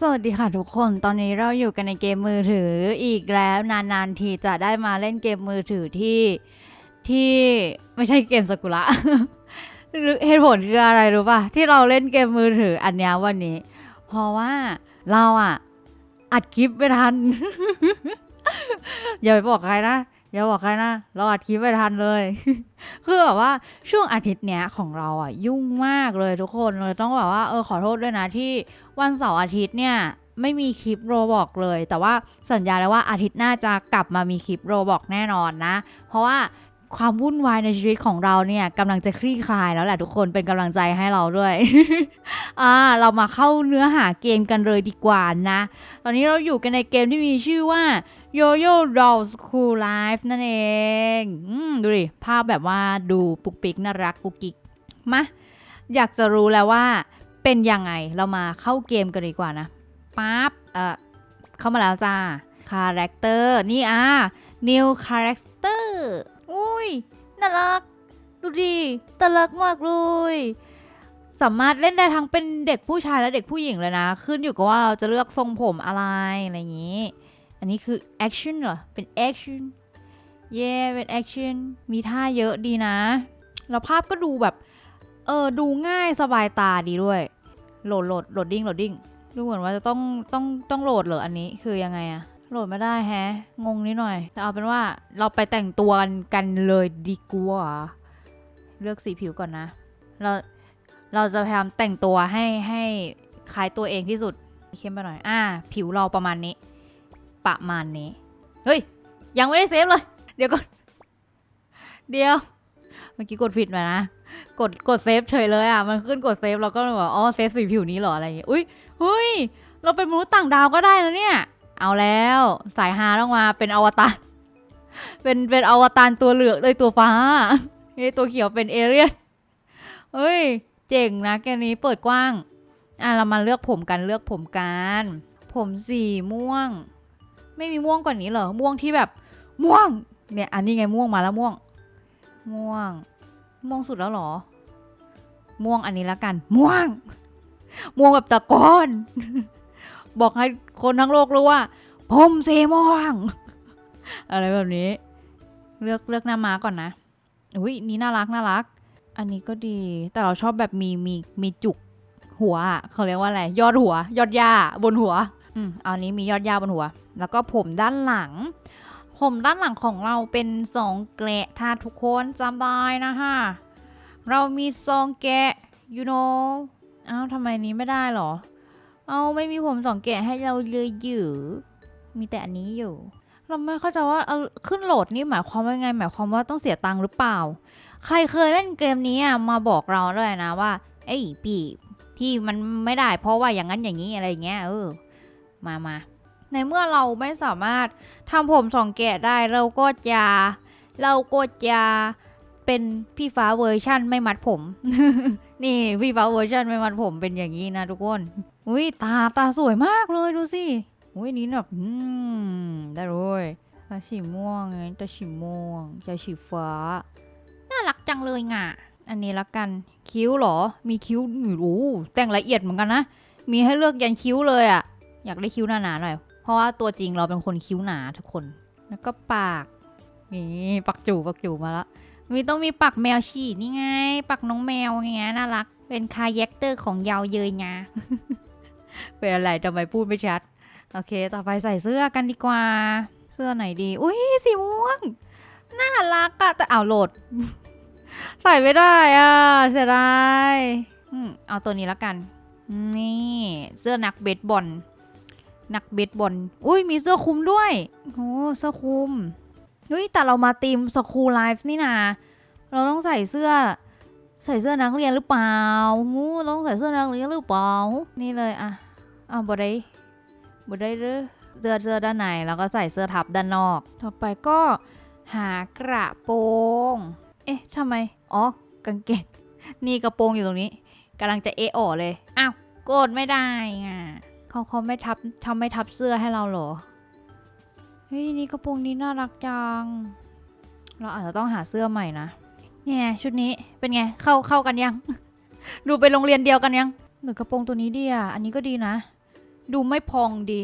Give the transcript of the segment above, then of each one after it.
สวัสดีค่ะทุกคน ตอนนี้เราอยู่กันในเกมมือถืออีกแล้วนานๆทีจะได้มาเล่นเกมมือถือที่ที่ไม่ใช่เกมสกุระหรือเหตุผลคืออะไรรู้ป่ะ ที่เราเล่นเกมมือถืออันนี้วันนี้ เพราะว่าเราอะอัดคลิปไม่ทัน อย่าไปบอกใครนะ อย่าบอกใครนะ เราอัดคลิปไม่ทันเลย คือแบบว่าช่วงอาทิตย์เนี้ยของเราอะยุ่งมากเลยทุกคนเลยต้องแบบว่าเออขอโทษด้วยนะที่วันเสาร์อาทิตย์เนี่ยไม่มีคลิปโรบอกเลย แต่ว่าสัญญาแล้วว่าอาทิตย์หน้าจะกลับมามีคลิปโรบอกแน่นอนนะ เพราะว่า ความวุ่นวายในชีวิตของเราเนี่ยกำลังจะคลี่คลายแล้วแหละทุกคนเป็นกำลังใจให้เราด้วย อ่า เรามาเข้าเนื้อหาเกมกันเลยดีกว่านะ ตอนนี้เราอยู่กันในเกมที่มีชื่อว่า Yo-Yo Doll School Life นั่นเองอดูดิ ภาพแบบว่าดูปุกปิกน่ารักกุกกิกมาอยากจะรู้แล้วว่าเป็นยังไงเรามาเข้าเกมกันดีกว่านะปั๊บเออเข้ามาแล้วจ้าคาแรคเตอร์นี่อะ New Character อุ้ยน่ารัก ดูดิน่ารักมากเลย สามารถเล่นได้ทั้งเป็นเด็กผู้ชายและเด็กผู้หญิงเลยนะ ขึ้นอยู่กับว่าเราจะเลือกทรงผมอะไรอะไรอย่างนี้ อันนี้คือแอคชั่นเหรอ เป็นแอคชั่นเย่เป็นแอคชั่นมีท่าเยอะดีนะ แล้วภาพก็ดูแบบ เออ ดูง่ายสบายตาดีด้วย โหลดโหลดโหลดดิ้งโหลดดิ้ง ดูเหมือนว่าจะต้องต้องต้องโหลดเหรออันนี้คือยังไงอะ โหลดไม่ได้แฮะ งงนิดหน่อย แต่เอาเป็นว่าเราไปแต่งตัวกันเลยดีกว่าเลือกสีผิวก่อนนะ เราเราจะพยายามแต่งตัวให้ให้คล้ายตัวเองที่สุดเข้มไปหน่อย อ่า ผิวเราประมาณนี้ ประมาณนี้ เฮ้ย ยังไม่ได้เซฟเลย เดี๋ยวก่อน เดี๋ยว เมื่อกี้กดผิดมานะ กดกดเซฟเฉยเลยอะ มันขึ้นกดเซฟเราก็เลยบอกอ๋อ เซฟสีผิวนี้เหรออะไรอย่างเงี้ย อุ้ยเฮ้ย เราเป็นมนุษย์ต่างดาวก็ได้นะเนี่ย เอาแล้วสายฮาต้องมาเป็นอวตารเป็นเป็นอวตารตัวเหลืองเลยตัวฟ้าเฮ้ตัวเขียวเป็นเอเรียนเฮ้ย เจ๋งนะแกนี้เปิดกว้าง อะเรามาเลือกผมกันเลือกผมกัน ผมสีม่วง ไม่มีม่วงกว่านี้เหรอ ม่วงที่แบบ ม่วง เนี่ย อันนี้ไงม่วงมาแล้วม่วง ม่วง ม่วงสุดแล้วหรอ ม่วงอันนี้ละกัน ม่วง ม่วงแบบตะกอน บอกให้คนทั้งโลกรู้ว่า ผมสีม่วง อะไรแบบนี้ เลือกเลือกหน้าม้าก่อนนะ อุ้ยนี่น่ารักน่ารัก อันนี้ก็ดี แต่เราชอบแบบมีมีมีจุกหัวอะเขาเรียกว่าอะไร ยอดหัว ยอดหญ้าบนหัว อืมเอาอันนี้มียอดหญ้าบนหัว แล้วก็ผมด้านหลัง ผมด้านหลังของเราเป็นสองแกะถ้าทุกคนจำได้นะคะเรามีสองแกะ you know อ้าวทำไมนี้ไม่ได้หรอ เอาไม่มีผมสองแกะให้เราเลยอยู่มีแต่อันนี้อยู่ เราไม่เข้าใจว่าเอาขึ้นโหลดนี่หมายความว่าไง หมายความว่าต้องเสียตังค์หรือเปล่า ใครเคยเล่นเกมนี้อะมาบอกเราด้วยนะว่า เอ้ยปีที่มันไม่ได้ เพราะว่าอย่างนั้นอย่างนี้อะไรเงี้ยเออ มามาในเมื่อเราไม่สามารถทำผมสองแกะได้เราก็จะเราก็จะเป็นพี่ฟ้าเวอร์ชั่นไม่มัดผม นี่พี่ฟ้าเวอร์ชันไม่มัดผมเป็นอย่างนี้นะทุกคน อุ้ยตาตาสวยมากเลยดูสิอุ้ยนี้แบบอืมได้เลยตาสีม่วงไงตาสีม่วงตาสีฟ้า น่ารักจังเลยง่ะ อันนี้ละกันคิ้วเหรอ มีคิ้วโอ้แต่งละเอียดเหมือนกันนะ มีให้เลือกยันคิ้วเลยอะอยากได้คิ้วหนาๆหน่อยเพราะว่าตัวจริงเราเป็นคนคิ้วหนาทุกคน แล้วก็ปากนี่ปักจูปักจูมาแล้วมีต้องมีปักแมวฉีดนี่ไง ปักน้องแมวไงน่ารัก เป็นคาแรคเตอร์ของเยาวเยยงา เป็นอะไรทำไมพูดไม่ชัด โอเค ต่อไปใส่เสื้อกันดีกว่า เสื้อไหนดี อุ้ยสีม่วง น่ารักอะแต่เอาโหลด ใส่ไม่ได้อะเสียดายเอาตัวนี้แล้วกัน นี่เสื้อนักเบสบอล นักเบสบอล อุ้ยมีเสื้อคลุมด้วย โอ้เสื้อคลุมเฮ้ยแต่เรามาทีมสคูลไลฟ์นี่นาเราต้องใส่เสื้อ ใส่เสื้อนักเรียนหรือเปล่างูต้องใส่เสื้อนักเรียนหรือเปล่า นี่เลยอะ อะบดได้บดได้หรือเสื้อเสื้อด้านในแล้วก็ใส่เสื้อทับด้านนอก ต่อไปก็หากระโปรง เอ๊ะทำไม อ๋อ กางเกง นี่กระโปรงอยู่ตรงนี้กำลังจะเอออเลย อ้าว กดไม่ได้อะเขาเขาไม่ทับทำไม่ทับเสื้อให้เราเหรอ เฮ้ย นี่กระโปรงนี้น่ารักจัง เราอาจจะต้องหาเสื้อใหม่นะ เนี่ย ชุดนี้เป็นไง เข้าเข้ากันยัง ดูไปโรงเรียนเดียวกันยัง หรือกระโปรงตัวนี้ดีอะ อันนี้ก็ดีนะ ดูไม่พองดี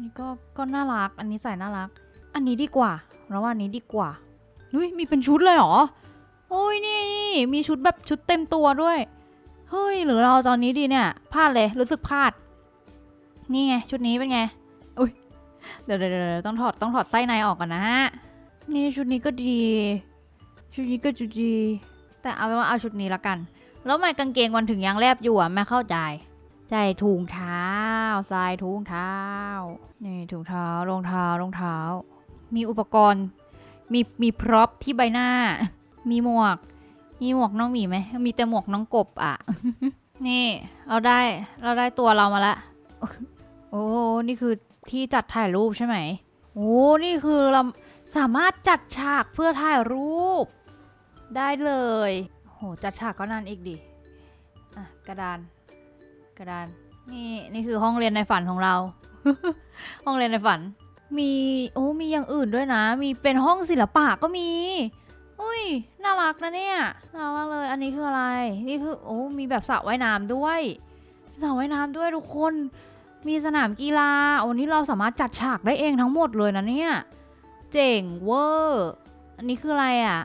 นี่ก็ก็น่ารัก อันนี้ใส่น่ารัก อันนี้ดีกว่าเราว่าอันนี้ดีกว่านุ้ยมีเป็นชุดเลยเหรอโอ้ยนี่นี่มีชุดแบบชุดเต็มตัวด้วย เฮ้ย หรือเราตอนนี้ดีเนี่ยพลาดเลยรู้สึกพลาด นี่ไง ชุดนี้เป็นไงอุ้ยเดี๋ยวเดี๋ยวเดี๋ยวต้องถอดต้องถอดไส้ในออกก่อนนะฮะนี่ชุดนี้ก็ดี ชุดนี้ก็จุดี แต่เอาเป็นว่าเอาชุดนี้ละกัน แล้วไมกางเกงวันถึงยังแลบอยู่อะไม่เข้าใจ ใส่ถุงเท้า ใส่ถุงเท้า นี่ถุงเท้ารองเท้ารองเท้า มีอุปกรณ์ มีมีพร็อพที่ใบหน้า มีหมวก มีหมวกน้องหมีไหม มีแต่หมวกน้องกบอะ นี่เราได้เราได้ตัวเรามาละ โอ้ นี่คือที่จัดถ่ายรูปใช่ไหม โอ้ นี่คือเราสามารถจัดฉากเพื่อถ่ายรูป ได้เลย โห จัดฉากก็นานอีกดิ อะ กระดาน กระดาน นี่นี่คือห้องเรียนในฝันของเรา ห้องเรียนในฝัน มีโอ้มีอย่างอื่นด้วยนะ มีเป็นห้องศิลปะก็มี อุ้ยน่ารักนะเนี่ยน่ารักเลยอันนี้คืออะไร นี่คือโอ้มีแบบสระว่ายน้ำด้วยสระว่ายน้ำด้วยทุกคนมีสนามกีฬาโอ้นี่เราสามารถจัดฉากได้เองทั้งหมดเลยนะเนี่ย เจ๋งเวอร์ อันนี้คืออะไรอะ่ะ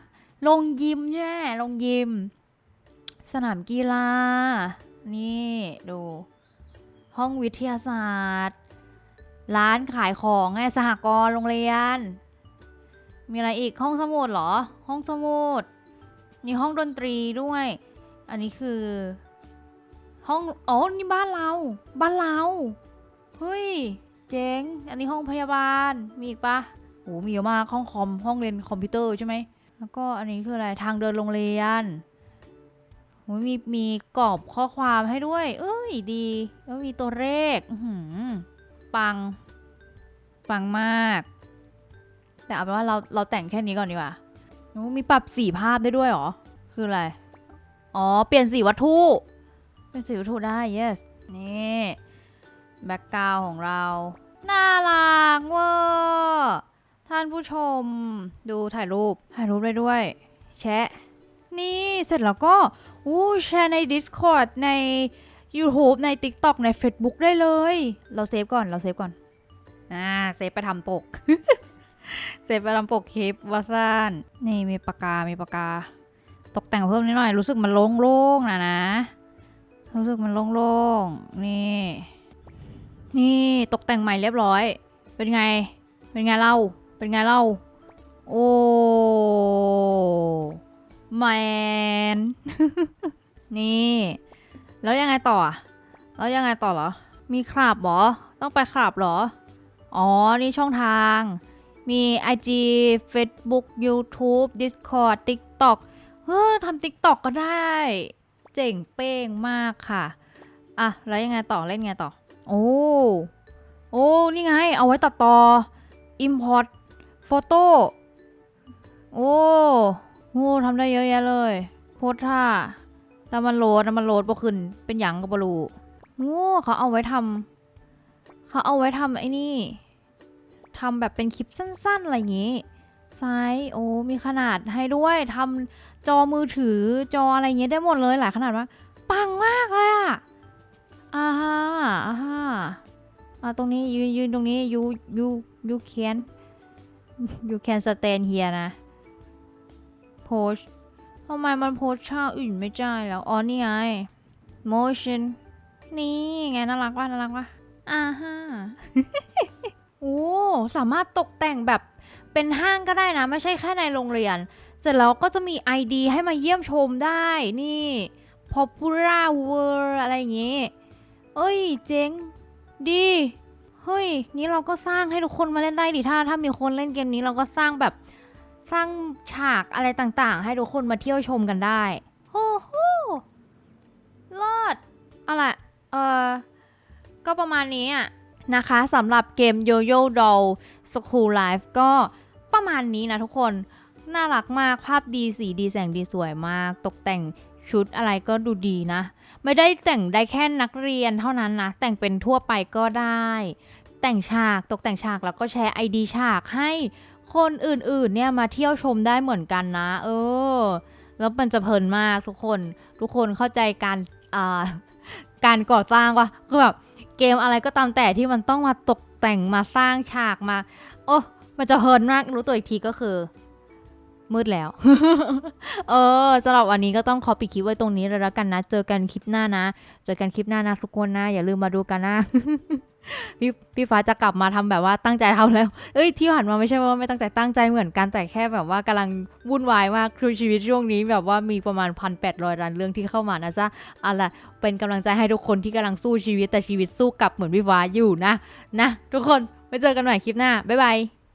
ลงยิมใช่ไหมลงยิม สนามกีฬา นี่ดู ห้องวิทยาศาสตร์ ร้านขายของไงสหกรณ์โรงเรียน มีอะไรอีกห้องสมุดเหรอ ห้องสมุดมีห้องดนตรีด้วย อันนี้คือ ห้องอ๋อนี่บ้านเรา บ้านเราเฮ้ยเจ๋งอันนี้ห้องพยาบาลมีอีกปะโหมีเยอะมากห้องคอมห้องเรียนคอมพิวเตอร์ใช่ไหมแล้วก็อันนี้คืออะไรทางเดินโรงเรียน มีมีกรอบข้อความให้ด้วย เอ้ยดี แล้วมีตัวเลขอื้อหือปัง ปังมาก แต่เอาเป็นว่าเราเราแต่งแค่นี้ก่อนดีกว่าโอ้มีปรับสีภาพได้ด้วยหรอ คืออะไร อ๋อ เปลี่ยนสีวัตถุ เป็นสีวัตถุได้ yes นี่ แบ็กกราวของเรา น่ารักเวอร์ท่านผู้ชม ดูถ่ายรูป ถ่ายรูปได้ด้วย แชะ นี่เสร็จแล้วก็ อู้แชร์ใน Discord ใน YouTube ใน TikTok ใน Facebook ได้เลย เราเซฟก่อนเราเซฟก่อนอ่าเซฟไปทำปก เซฟไปทำปกคลิปวาซานนี่มีปากกา มีปากกา ตกแต่งเพิ่มนิดหน่อย รู้สึกมันโล่งๆนะนะ รู้สึกมันโล่งๆ นี่ นี่ตกแต่งใหม่เรียบร้อย เป็นไง เป็นไงเล่า เป็นไงเล่า โอ้ แมน นี่ แล้วยังไงต่อ แล้วยังไงต่อเหรอ มีคราบเหรอ ต้องไปคราบเหรอ อ๋อ นี่ช่องทาง มี IG Facebook YouTube Discord TikTok เฮ้อทำ TikTok ก็ได้ เจ๋งเป้งมากค่ะ อะ แล้วยังไงต่อ เล่นไงต่อ โอ้ โอ้ นี่ไง เอาไว้ตัดต่อ Import Photo โอ้ โอ้ทำได้เยอะแยะเลย โพสท่าแต่มันโหลดแต่มันโหลดบ่ขึ้น เป็นหยังก็บ่รู้โอ้เขาเอาไว้ทำเขาเอาไว้ทำไอ้นี่ทำแบบเป็นคลิปสั้น ๆ อะไรอย่างงี้ซ้ายโอ้ มีขนาดให้ด้วยทำจอมือถือจออะไรเงี้ยได้หมดเลยหลายขนาดมากปังมากเลยอะอ่าฮะอ่าฮะอ่าตรงนี้ยืนยืนตรงนี้ you you you can you can stand here นะ โพสทำไมมันโพสท่าอื่นไม่ได้แล้ว อ๋อนี่ไง motion นี่ไงน่ารักว่ะน่ารักว่ะอ่าฮะโอ้สามารถตกแต่งแบบเป็นห้างก็ได้นะ ไม่ใช่แค่ในโรงเรียน เสร็จแล้วก็จะมี ID ให้มาเยี่ยมชมได้นี่ popula World อะไรอย่างงี้ เอ้ย เจ๋งดี เฮ้ยนี้เราก็สร้างให้ทุกคนมาเล่นได้ดิถ้าถ้ามีคนเล่นเกมนี้เราก็สร้างแบบ สร้างฉากอะไรต่างๆ ให้ทุกคนมาเที่ยวชมกันได้โอ้โหเลิศเอาล่ะเออก็ประมาณนี้อะนะคะสำหรับเกม Yo-Yo Doll School Life ก็ประมาณนี้นะทุกคน น่ารักมากภาพดีสีดีแสงดีสวยมาก ตกแต่งชุดอะไรก็ดูดีนะ ไม่ได้แต่งได้แค่นักเรียนเท่านั้นนะ แต่งเป็นทั่วไปก็ได้ แต่งฉากตกแต่งฉากแล้วก็แชร์ไอดีฉากให้ คนอื่นๆเนี่ยมาเที่ยวชมได้เหมือนกันนะ เออ แล้วมันจะเพลินมากทุกคน ทุกคนเข้าใจการอ่าการก่อสร้างปะคือแบบเกมอะไรก็ตามแต่ที่มันต้องมาตกแต่งมาสร้างฉากมา โอ้มันจะเพลินมากรู้ตัวอีกทีก็คือ มืดแล้ว เออสำหรับวันนี้ก็ต้องขอปิดคลิปไว้ตรงนี้เลยแล้วกันนะ เจอกันคลิปหน้านะ เจอกันคลิปหน้านะทุกคนนะ อย่าลืมมาดูกันนะ พี่พี่ฟ้าจะกลับมาทำแบบว่าตั้งใจทำแล้ว เอ้ยที่ผ่านมาไม่ใช่ว่าไม่ตั้งใจตั้งใจเหมือนกันแต่แค่แบบว่ากำลังวุ่นวายมากคือชีวิตช่วงนี้แบบว่ามีประมาณพันแปดร้อยล้านเรื่องที่เข้ามานะจ๊ะเอาล่ะเป็นกำลังใจให้ทุกคนที่กำลังสู้ชีวิตแต่ชีวิตสู้กลับเหมือนพี่ฟ้าอยู่นะนะทุกคนไว้เจอกันใหม่คลิปหน้าบ๊ายบาย